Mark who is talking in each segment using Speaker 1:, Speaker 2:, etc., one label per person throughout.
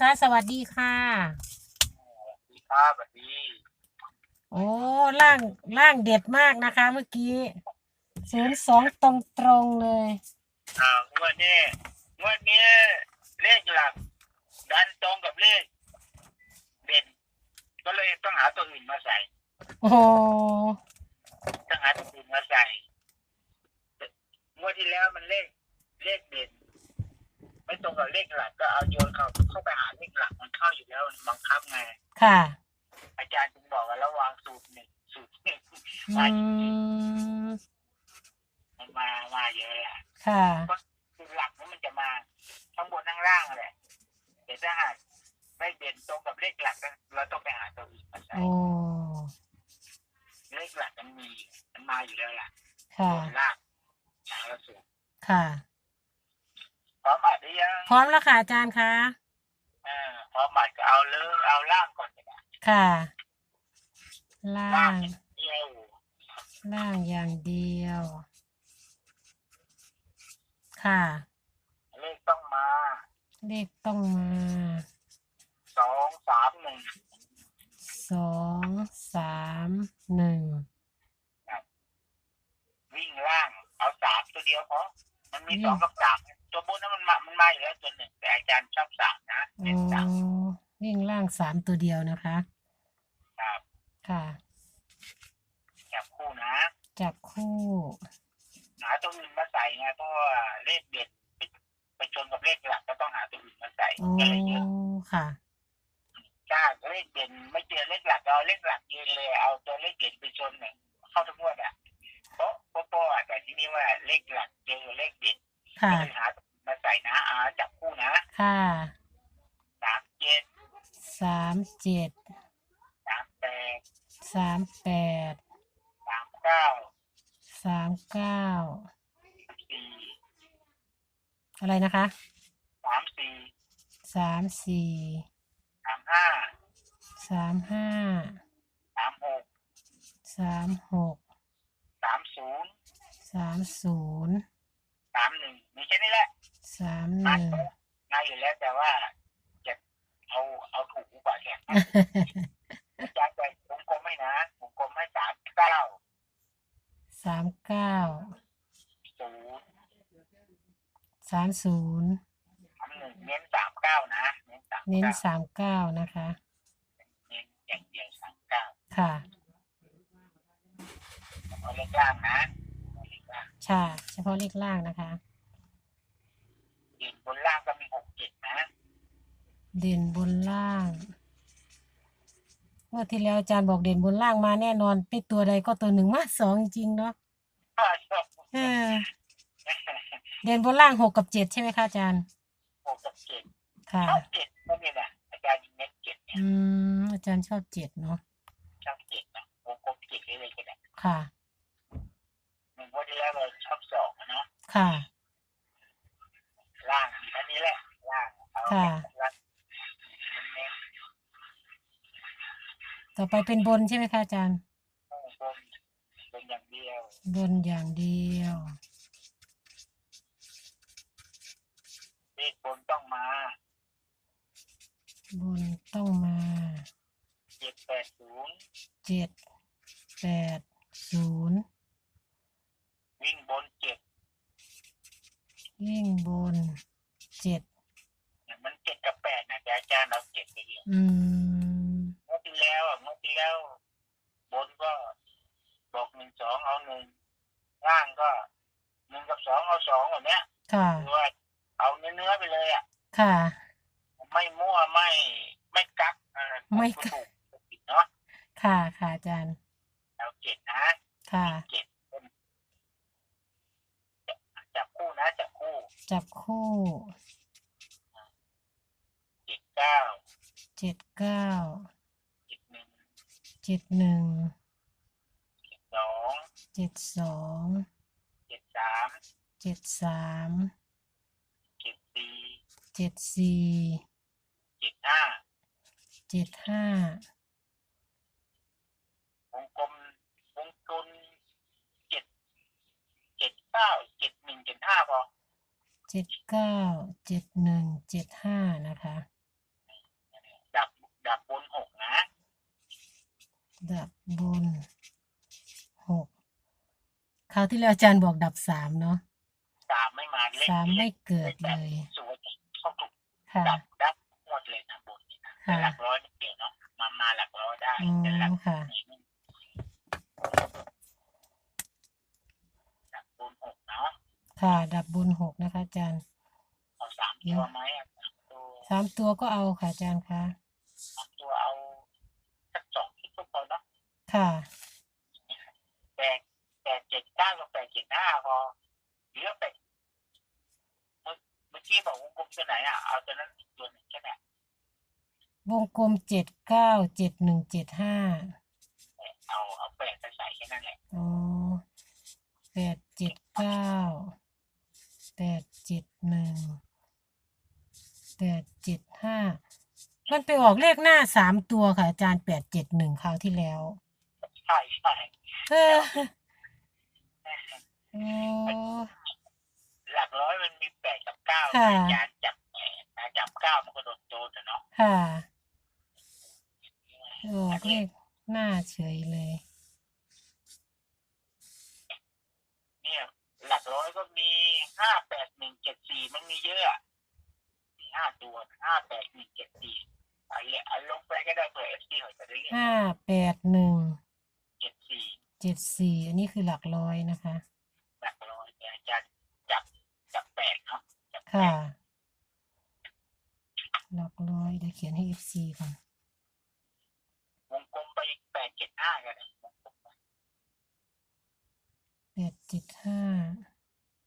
Speaker 1: คะ สวัสดีค่ะ
Speaker 2: สวัสดีครับสวัสดี
Speaker 1: โอ้ล่างล่างเด็ดมากนะคะ เมื่อกี้ศูนย์สองตรงตรงๆเลย
Speaker 2: อ่างวดนี้งวดนี้เลขหลัก ดันตรงกับเลขเด่นก็เลยต้องหาตัวอื่นมาใส่
Speaker 1: โอ้โห
Speaker 2: ต้องหาตัวอื่นมาใส่งวดที่แล้วมันเลขเลขเด่น ไม่ตรงกับเลขหลักก็เอาโยนเข้าเข้าไปหาเลขหลักมันเข้าอยู่แล้วมันบังคับไง
Speaker 1: ค่ะ
Speaker 2: อาจารย์จึงบอกว่าระวังสูตรหนึ่งสูตรหนึ่ง
Speaker 1: อื
Speaker 2: มาจริง
Speaker 1: ม
Speaker 2: ๆมันมามาเยอะแหละ
Speaker 1: ค่ะ
Speaker 2: คือหลักนั้นมันจะมาทั้งบนทั้งล่างแหละแต่ถ้าหากไม่เด่นตรงกับเลขหลักนั้นเราต้องไปหาตัวอื่นมาใส่
Speaker 1: โอ้
Speaker 2: เลขหลักมันมีมันมาอยู่แล้วล่ะ
Speaker 1: ค่ะ
Speaker 2: บนล่างหาเราสูง
Speaker 1: ค่ะ
Speaker 2: พร้อมอัดหรือยัง
Speaker 1: พร้อมแล้วค่ะอาจารย์คะ
Speaker 2: เออพร้อมอัดก็เอาเลยเอาล่างก่อนก็ได้
Speaker 1: ค่ะ ล่า
Speaker 2: ล่าง
Speaker 1: ง
Speaker 2: เดียว
Speaker 1: ล่างอย่างเดียว ค่ะ
Speaker 2: เลขต้องมา
Speaker 1: เลขต้องมา
Speaker 2: สองสามหนึ่ง
Speaker 1: สองสามหนึ่ง
Speaker 2: วิ่งล่าง เอาสามตัวเดียวพอมันมีสองกับสาม จารย์ชอบสามนะ
Speaker 1: โอ้
Speaker 2: เน้นสาม
Speaker 1: วิ่งล่างสามตัวเดียวนะคะ
Speaker 2: ครับ
Speaker 1: ค่ะ
Speaker 2: จับคู่นะ
Speaker 1: จับคู่
Speaker 2: หาตัวอื่นมาใส่ไงเพราะว่าเลขเด็ดไปไปชนกับเลขหลักก็ต้องหาตัวอื่นมาใส่
Speaker 1: โอ้
Speaker 2: ก็เลยเยอะ
Speaker 1: ค่ะ
Speaker 2: ถ้าเลขเด่นไม่เจอเลขหลักเอาเลขหลักยืนเลยเอาตัวเลขเด่นไปชนเนี่ยเข้าทุกงวดอะเพราะเพราะเพราะว่าแต่ที่นี่ว่าเลขหลักเจอเลขเด่น
Speaker 1: ค่ะ
Speaker 2: ก็เลยหาตัวอื่น มาใส่นะอาจับคู่นะ
Speaker 1: ค่ะ
Speaker 2: สามเจ็ด
Speaker 1: สามเจ็ด
Speaker 2: สามแปด
Speaker 1: สามแปด
Speaker 2: สามเก้า
Speaker 1: สามเก้า
Speaker 2: สี่
Speaker 1: อะไรนะคะ
Speaker 2: สามสี่
Speaker 1: สามสี่
Speaker 2: สามห้า
Speaker 1: สามห้า
Speaker 2: สามหก
Speaker 1: สามหก
Speaker 2: สามศูนย์
Speaker 1: สามศูนย์
Speaker 2: สามหนึ่งมีแค่นี้แหละ
Speaker 1: สามห
Speaker 2: มา
Speaker 1: นึ่ง
Speaker 2: มาอยู่แล้วแต่ว่าจะเอาเอาถูกกว่าแข่งอาจารย์ใจวงกลมให้นะวงกลมให้สามเก้า
Speaker 1: สามเก้า
Speaker 2: ศูนย์
Speaker 1: สามศูนย์
Speaker 2: สามหนึ่งเน้นสามเก้านะเน้นสาม
Speaker 1: เน้น
Speaker 2: เก้า
Speaker 1: สามเก้านะคะ
Speaker 2: เน้นอย่างเดียวสามเก้า
Speaker 1: ค่ะ
Speaker 2: เอาเลขล่างนะเอาเลขล่าง
Speaker 1: ใช่เฉพาะเลขล่างนะคะ
Speaker 2: เด่นบนล่างก็มีหกเจ็ดนะ
Speaker 1: เด่นบนล่างเมื่อที่แล้วอาจารย์บอกเด่นบนล่างมาแน่นอนเป็นตัวใดก็ตัวหนึ่งมาสองจริงๆเนาะเออเด่นบนล่างหกกับเจ็ดใช่ไหมคะอาจารย์
Speaker 2: หกกับเจ็ด
Speaker 1: ค่ะ
Speaker 2: ชอบเจ็ดนั่นนี่แหละอาจารย์ยิงเน้นเจ็ดเนี่ย
Speaker 1: อืมอาจารย์ชอบเจ็ดเนาะ
Speaker 2: ชอบเจ็ดนะวงกลมเจ็ดเลยเลยก็ได้
Speaker 1: ค่ะ
Speaker 2: หนึ่งวันที่แล้วเราชอบสองอะเนาะ
Speaker 1: ค่ะ
Speaker 2: ล่างอันนี้แหละล่างเอา
Speaker 1: ค่ะ
Speaker 2: ล่างเน้น
Speaker 1: ต่อไปเป็นบนใช่ไหมคะอาจารย์
Speaker 2: วงกลมเป็นอย่างเดียว
Speaker 1: บนอย่างเดียว
Speaker 2: เลขบนต้องมา
Speaker 1: บนต้องมา
Speaker 2: เจ็ดแปดศูนย์
Speaker 1: เจ็ดแปดศูนย์
Speaker 2: วิ่งบนเจ็ด
Speaker 1: วิ่งบนเจ็ด
Speaker 2: เนี่ยมันเจ็ดกับ แปดนะแต่อาจารย์เราเจ็ดไปเดียว
Speaker 1: อืม
Speaker 2: เมื่อที่แล้วอะเมื่อที่แล้วบนก็บอกหนึ่งสองเอาหนึ่งล่างก็หนึ่งกับสองเอาสองแบบเนี้ย
Speaker 1: ค่ะ
Speaker 2: คือว่าเอาเนื้อเนื้อๆไปเลยอะ
Speaker 1: ค่ะ
Speaker 2: ไม่มั่วไม่ไม่กักเอ่อ
Speaker 1: ไม่กัก
Speaker 2: ถูกถูกผิดเนาะ
Speaker 1: ค่ะ ค่ะอาจารย์
Speaker 2: เจ็ดสอง
Speaker 1: เจ็ดสา
Speaker 2: ม
Speaker 1: เจ็ดสาม
Speaker 2: เจ็ดสี่
Speaker 1: เจ็ดสี่
Speaker 2: เจ็ดห้า
Speaker 1: เจ็ดห้าว
Speaker 2: งกลมวงกลมเจ็ดเจ็ดเก้าเจ็ดหนึ่งเจ็ดห้าพอ
Speaker 1: เจ็ดเก้าเจ็ดหนึ่งเจ็ดห้านะคะ
Speaker 2: ดั
Speaker 1: บดับบนหกนะ ดับบน คราวที่แล้วอาจารย์บอกดับสามเนาะ
Speaker 2: สามไม่มาเลข
Speaker 1: สามไม่เกิด
Speaker 2: แบ
Speaker 1: เล
Speaker 2: บ
Speaker 1: ย
Speaker 2: สวยเข้าถูก
Speaker 1: ค่ะ
Speaker 2: ดับดับหมดเลยนะบนนี่นะ
Speaker 1: ค่ะ
Speaker 2: หลักร้อยไม่เกี่ยวเนาะมามาหลักร้อยได้
Speaker 1: อ๋อ
Speaker 2: แต่หลัก
Speaker 1: ค่ะ
Speaker 2: หลักบนหกเนาะ
Speaker 1: ค่ะ ดับบนหกนะคะอาจารย์
Speaker 2: เอาสามตัวไหมอะสามตัว
Speaker 1: สามตัวก็เอาค่ะอาจารย์คะ
Speaker 2: สามตัวเอาสักสองที่ก็พอเนาะ
Speaker 1: ค่ะ
Speaker 2: แปดแปด เจ็ดเก้ากับแปดเจ็ดห้าพอเหลือแปดเมื่อเมื่อกี้บอกวงกลมตัวไหนอะเอาตัวนั้นอีกตัวหนึ่งแค่ไหน
Speaker 1: วงกลมเจ็ดเก้าเจ็ดหนึ่งเจ็ดห้า
Speaker 2: เอาเอาแปดไปใส่แค่นั้นแหละ
Speaker 1: อ๋อแปดเจ็ดเก้าแปดเจ็ดหนึ่งแปดเจ็ดห้ามันไปออกเลขหน้าสามตัวค่ะ อาจารย์แปดเจ็ดหนึ่งคราวที่แล้ว
Speaker 2: ใช่ใช่
Speaker 1: เออโอ้
Speaker 2: หลักร้อยมันมีแปดกับเก้า
Speaker 1: ค่ะ
Speaker 2: อาจารย์จับแปดนะจับเก้ามันก็โดนโจนอะเนาะ
Speaker 1: ค่ะออกเลขหน้าเฉยเลย
Speaker 2: เนี่ยหลักร้อยก็มีห้าแปดหนึ่งเจ็ดสี่มันมีเยอะอะมีห้าตัวห้าแปดหนึ่งเจ็ดสี่อันเนี้ยอันลงไปก็ได้เผื่อเอฟซีเขาจะได้เรียก
Speaker 1: ห้าแปดหนึ่ง
Speaker 2: เจ็ดสี่
Speaker 1: เจ็ดสี่อันนี้คือหลักร้อยนะคะ
Speaker 2: หลักร้อยเนี่ยอาจารย์จับจับแปดเนาะจับแป
Speaker 1: ค่ะ
Speaker 2: ด
Speaker 1: หลักร้อยเดี๋ยวเขียนให้ FC ก่อน
Speaker 2: วงกลมไปอีกแปดเจ็ดห้ากันเลยวงกลมไป
Speaker 1: แปดเจ็ดห้า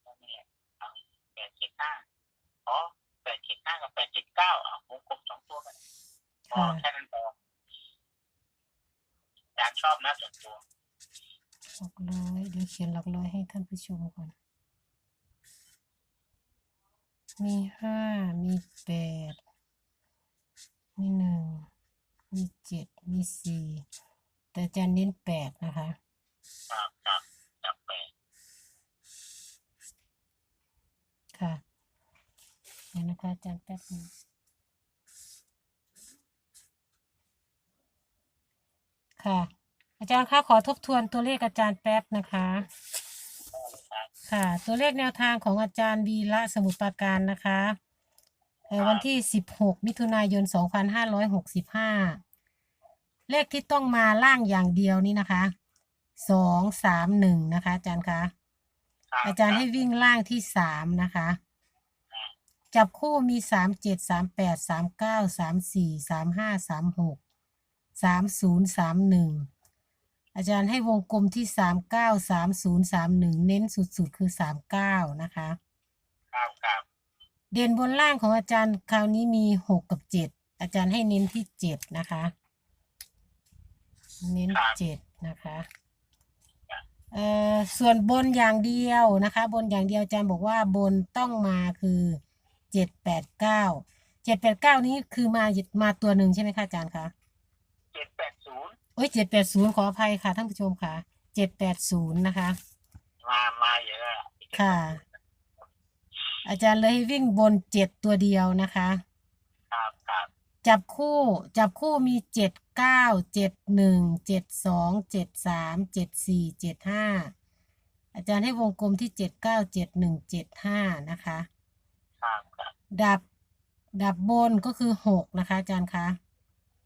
Speaker 2: ตรงนี้เอาแปดเจ็ดห้าอ๋อแปดเจ็ดห้ากับแปดเจ็ดเก้าอะวงกลมสองตัวกันพอ
Speaker 1: ค่ะ
Speaker 2: แค่นั้นพออาจารย์ชอบนะส่วนตัว
Speaker 1: หลักร้อยเดี๋ยวเขียนหลักร้อยให้ท่านผู้ชมก่อน มีห้ามีแปดมีหนึ่งมีเจ็ดมีสี่แต่อาจารย์เน้นแปดนะคะ
Speaker 2: ครับครับจับแปด
Speaker 1: ค่ะเดี๋ยวนะคะอาจารย์แป๊บนึงค่ะ อาจารย์คะขอทบทวนตัวเลขอาจารย์แป๊บนะคะ ค่ะ ตัวเลขแนวทางของอาจารย์วีระสมุทรปราการนะคะเอ่อวันที่ 16 มิถุนายน 2565 เลขที่ต้องมาล่างอย่างเดียวนี่นะคะ 2 3 1 นะคะ อาจารย์คะ
Speaker 2: ครับ
Speaker 1: อาจารย์ให้วิ่งล่างที่ 3 นะคะ จับคู่มี 3 7 3 8 3 9 3 4 3 5 3 6 3 0 3 1 อาจารย์ให้วงกลมที่3 9 3 0 3 1เน้นสุดๆ คือ3 9นะคะ
Speaker 2: ครับครับ
Speaker 1: เด่นบนล่างของอาจารย์คราวนี้มี6กับ7อาจารย์ให้เน้นที่7นะคะ เน้น7นะคะเอ่อส่วนบนอย่างเดียวนะคะ บนอย่างเดียวอาจารย์บอกว่าบนต้องมาคือ7 8 9 7 8 9นี้คือมามาตัวหนึ่งใช่ไหมคะอาจารย์คะ
Speaker 2: เจ็ดแปดศูนย์
Speaker 1: โอ้ย780ขออภัยค่ะท่านผู้ชมค่ะ780นะคะ
Speaker 2: มามาเยอะอะ
Speaker 1: ค่ะ อาจารย์เลยให้วิ่งบน7ตัวเดียวนะคะ
Speaker 2: ครับครับ
Speaker 1: จับคู่จับคู่มีเจ็ดเก้าเจ็ดหนึ่งเจ็ดสองเจ็ดสามเจ็ดสี่เจ็ดห้าอาจารย์ให้วงกลมที่เจ็ดเก้าเจ็ดหนึ่งเจ็ดห้านะคะ
Speaker 2: ครับครับ
Speaker 1: ดับดับบนก็คือหกนะคะ อาจารย์คะ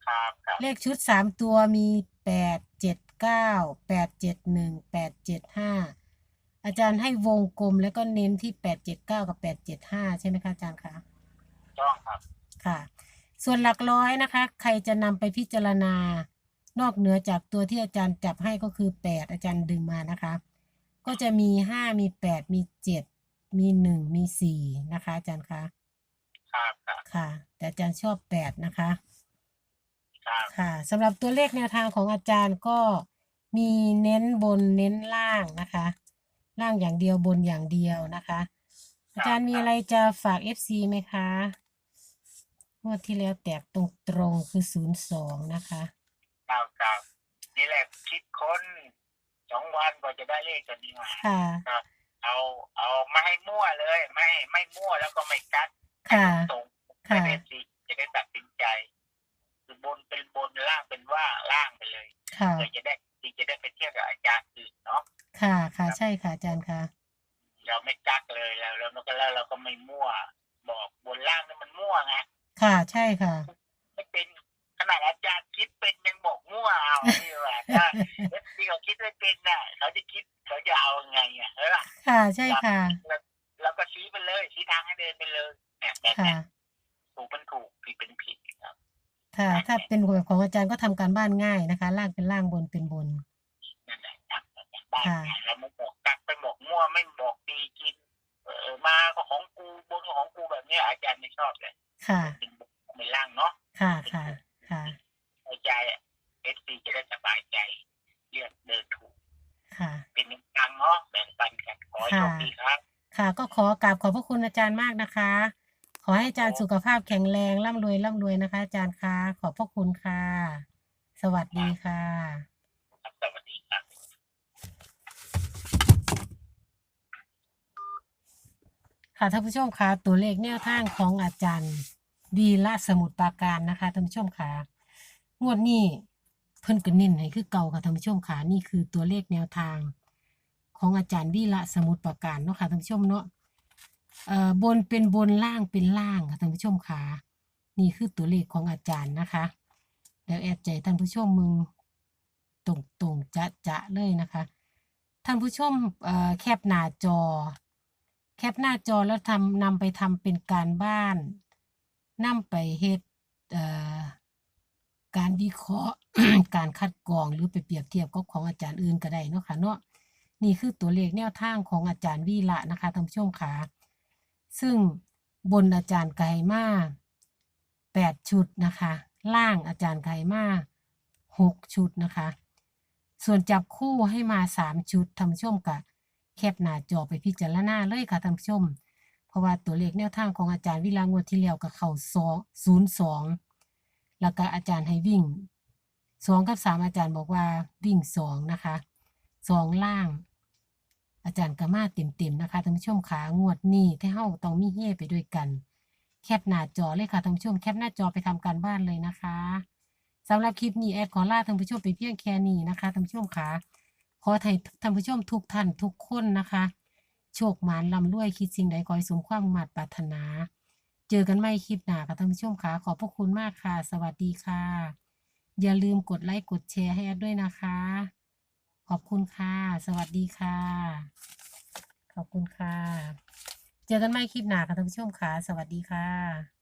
Speaker 2: ครับครับ
Speaker 1: เลขชุดสามตัวมีแปดเจ็ดเก้าแปดเจ็ดหนึ่งแปดเจ็ดห้าอาจารย์ให้วงกลมแล้วก็เน้นที่แปดเจ็ดเก้ากับแปดเจ็ดห้าใช่ไหมคะอาจารย์คะ
Speaker 2: ต้องครับ
Speaker 1: ค่ะ ส่วนหลักร้อยนะคะ ใครจะนำไปพิจารณา นอกเหนือจากตัวที่อาจารย์จับให้ก็คือแปดอาจารย์ดึงมานะคะ ก็จะมีห้ามีแปดมีเจ็ดมีหนึ่งมีสี่นะคะ อาจารย์คะ
Speaker 2: ครับครับ
Speaker 1: ค่ะ แต่อาจารย์ชอบแปดนะคะ
Speaker 2: ครับ
Speaker 1: ค่ะสำหรับตัวเลขแนวทางของอาจารย์ก็มีเน้นบนเน้นล่างนะคะ ล่างอย่างเดียวบนอย่างเดียวนะคะ อาจารย์มีอะไรจะฝาก FC ไหมคะงวดที่แล้วแตกตรงตรงๆคือศูนย์สองนะคะ
Speaker 2: ครับครับนี่แหละคิดค้นสองวันกว่าจะได้เลขตัวนี้มา
Speaker 1: ค่ะ
Speaker 2: เอาเอาไม่ให้มั่วเลย ไม่ให้ไม่มั่วแล้วก็ไม่กัด
Speaker 1: ค่ะ
Speaker 2: ตรง
Speaker 1: ค่ะ
Speaker 2: ไม่ได้สิจะได้ตัดสินใจ คือบนเป็นบนล่างเป็นว่าล่างไปเลย
Speaker 1: ค่ะ
Speaker 2: เพื่อจะได้ที่จะได้ไปเที่ยวกับอาจารย์อื่นเนาะ
Speaker 1: ค่ะ ค่ะ ใช่ค่ะอาจารย์ค่ะ
Speaker 2: เราไม่กักเลยแล้วแล้วมันก็แล้วเราก็ไม่มั่ว บอกบนล่างนี่มันมั่วไง
Speaker 1: ค่ะ ใช่ค่ะ
Speaker 2: ไม่เป็นขนาดอาจารย์คิดเป็นยังบอกมั่วเอาที่ว่าถ้าที่เขาคิดไม่เป็นน่ะเขาจะคิดเขาจะเอาไงอะเออ
Speaker 1: ค่ะ ใช่ค่ะ
Speaker 2: เราก็ชี้ไปเลยชี้ทางให้เดินไปเลยเนี่ยแบบ
Speaker 1: ค่ะ
Speaker 2: เนี้ยถูกเป็นถูกผิดเป็นผิด ครับ
Speaker 1: ค่ะถ้าเป็นแบบของอาจารย์ก็ทำการบ้านง่ายนะคะ ล่างเป็นล่างบนเป็นบน
Speaker 2: นั่นแหละครับบ้าน
Speaker 1: ค่ะ
Speaker 2: เนี่ยเราไม่บอกกักไปบอกมั่วไม่บอกดีกิน เออมาก็ของกูบนก็ของกูแบบเนี้ยอาจารย์ไม่ชอบเลย
Speaker 1: ค่ะ
Speaker 2: เป็นบนเป็นล่างเนาะ
Speaker 1: ค่ะค่ะค่ะ
Speaker 2: เข้าใจเอสซีจะได้สบายใจเลือกเดินถูก
Speaker 1: ค่ะ
Speaker 2: เป็นแนวทางเนาะแบ่งปันกันขอให้โชคดีครับ
Speaker 1: ค่ะ ก็ขอกราบขอบพระคุณอาจารย์มากนะคะข อให้อาจารย์สุขภาพแข็งแรงร่ำรวยร่ำรวยนะคะ อาจารย์คะขอบพระคุณค่ะ สวัสดีค่ะ
Speaker 2: ครับสวัสดีครับ
Speaker 1: ค่ะท่านผู้ชมคะตัวเลขแนวทางของอาจารย์ดีละสมุทรปราการนะคะท่านผู้ชมคะงวดนี้เพิ่นก็เน้นให้คือเก่าค่ะท่านผู้ชมคะนี่คือตัวเลขแนวทางของอาจารย์วีละสมุทรปราการเนาะค่ะท่านผู้ชมเนาะ เอ่อบนเป็นบนล่างเป็นล่างค่ะท่านผู้ชมคะนี่คือตัวเลขของอาจารย์นะคะแล้วแอดใจท่านผู้ชมมึงตรงตรงๆจะจะๆเลยนะคะ ท่านผู้ชมเอ่อแคปหน้าจอ แคปหน้าจอแล้วทำนำไปทำเป็นการบ้านนำไปเฮ็ดเอ่อการวิเคราะห์การคัดกรองหรือไปเปรียบเทียบกับของอาจารย์อื่นก็ได้เนาะค่ะเนาะนี่คือตัวเลขแนวทางของอาจารย์วีละนะคะท่านผู้ชมค่ะ ซึ่งบนอาจารย์ไกมาแปดชุดนะคะ ล่างอาจารย์ไกมาหกชุดนะคะ ส่วนจับคู่ให้มาสามชุดท่านผู้ชมกะแคปหน้าจอไปพิจารณาเลยค่ะท่านผู้ชมเพราะว่าตัวเลขแนวทางของอาจารย์วิลางวดที่แล้วกับเขาสองศูนย์สองแล้วก็อาจารย์ให้วิ่งสองกับสามอาจารย์บอกว่าวิ่งสองนะคะสองล่าง อาจารย์ก็มาเต็มๆนะคะท่านผู้ชมขางวดนี้ที่เฮาต้องมีเฮไปด้วยกัน แคปหน้าจอเลยค่ะท่านผู้ชมแคปหน้าจอไปทำการบ้านเลยนะคะสำหรับคลิปนี้แอดขอลาท่านผู้ชมไปเพียงแค่นี้นะคะท่านผู้ชมค่ะขอให้ท่านผู้ชมทุกท่านทุกคนนะคะ โชคหมานลำรวยคิดสิ่งใดขอให้สมความหมาตรปรารถนา เจอกันใหม่คลิปหน้าค่ะท่านผู้ชมค่ะขอบพระคุณมากค่ะ สวัสดีค่ะ อย่าลืมกดไลค์กดแชร์ให้แอดด้วยนะคะ ขอบคุณค่ะ สวัสดีค่ะ ขอบคุณค่ะ เจอกันใหม่คลิปหน้าค่ะท่านผู้ชมค่ะ สวัสดีค่ะ